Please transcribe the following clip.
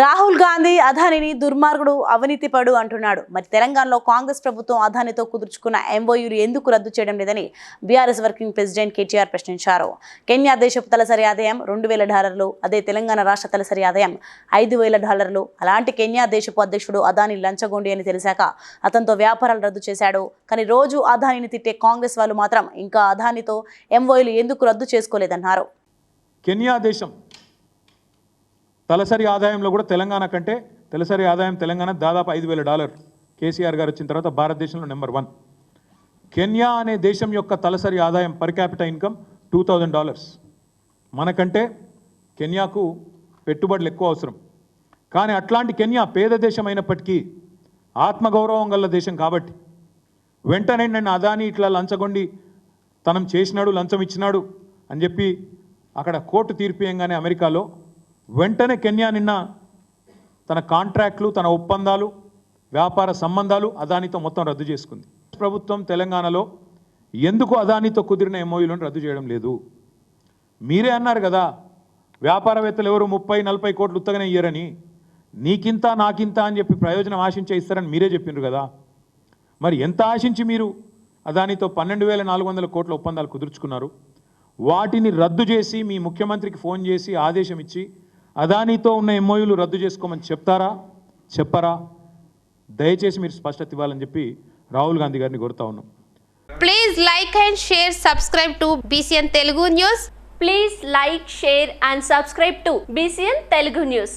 రాహుల్ గాంధీ అదానిని దుర్మార్గుడు అవినీతిపడు అంటున్నాడు. మరి తెలంగాణలో కాంగ్రెస్ ప్రభుత్వం అదానితో కుదుర్చుకున్న ఎంఓయూలు ఎందుకు రద్దు చేయడం లేదని బీఆర్ఎస్ వర్కింగ్ ప్రెసిడెంట్ కేటీఆర్ ప్రశ్నించారు. కెన్యా దేశపు తలసరి ఆదాయం రెండు వేల డాలర్లు అదే తెలంగాణ రాష్ట్ర తలసరి ఆదాయం ఐదు వేల డాలర్లు. అలాంటి కెన్యా దేశపు అధ్యక్షుడు అదాని లంచగొండి అని తెలిసాక అతనితో వ్యాపారాలు రద్దు చేశాడు. కానీ రోజు అదానిని తిట్టే కాంగ్రెస్ వాళ్ళు మాత్రం ఇంకా అదానితో ఎంఓయూలు ఎందుకు రద్దు చేసుకోలేదన్నారు. కెన్యా దేశం తలసరి ఆదాయంలో కూడా తెలంగాణ కంటే తలసరి ఆదాయం తెలంగాణ దాదాపు ఐదు వేల డాలర్. కేసీఆర్ గారు వచ్చిన తర్వాత భారతదేశంలో నెంబర్ వన్. కెన్యా అనే దేశం యొక్క తలసరి ఆదాయం per capital income two thousand dollars మనకంటే కెన్యాకు పెట్టుబడులు ఎక్కువ అవసరం. కానీ అట్లాంటి కెన్యా పేద దేశం అయినప్పటికీ ఆత్మగౌరవం గల దేశం కాబట్టి వెంటనే నన్ను అదాని ఇట్లా లంచగొండి తనం చేసినాడు లంచం ఇచ్చినాడు అని చెప్పి అక్కడ కోర్టు తీర్పియంగానే అమెరికాలో వెంటనే కెన్యా నిన్న తన కాంట్రాక్ట్లు తన ఒప్పందాలు వ్యాపార సంబంధాలు అదానితో మొత్తం రద్దు చేసుకుంది. ప్రభుత్వం తెలంగాణలో ఎందుకు అదానితో కుదిరిన ఎంఓయూలను రద్దు చేయడం లేదు? మీరే అన్నారు కదా వ్యాపారవేత్తలు ఎవరు ముప్పై నలభై కోట్లు ఉత్తగానే ఇయ్యరని. నీకింత నాకింత అని చెప్పి ప్రయోజనం ఆశించే ఇస్తారని మీరే చెప్పిండ్రు కదా. మరి ఎంత ఆశించి మీరు అదానితో పన్నెండు వేల నాలుగు వందల కోట్ల ఒప్పందాలు కుదుర్చుకున్నారు? వాటిని రద్దు చేసి మీ ముఖ్యమంత్రికి ఫోన్ చేసి ఆదేశం ఇచ్చి అదానితో ఉన్న ఎంఓయులు రద్దు చేసుకోమని చెప్తారా? చెప్పరా? దయచేసి మీరు స్పష్టత ఇవ్వాలని చెప్పి రాహుల్ గాంధీ గారిని కోరుతా ఉన్నాం. Please like and share subscribe to BCN Telugu news please like share and subscribe to BCN Telugu news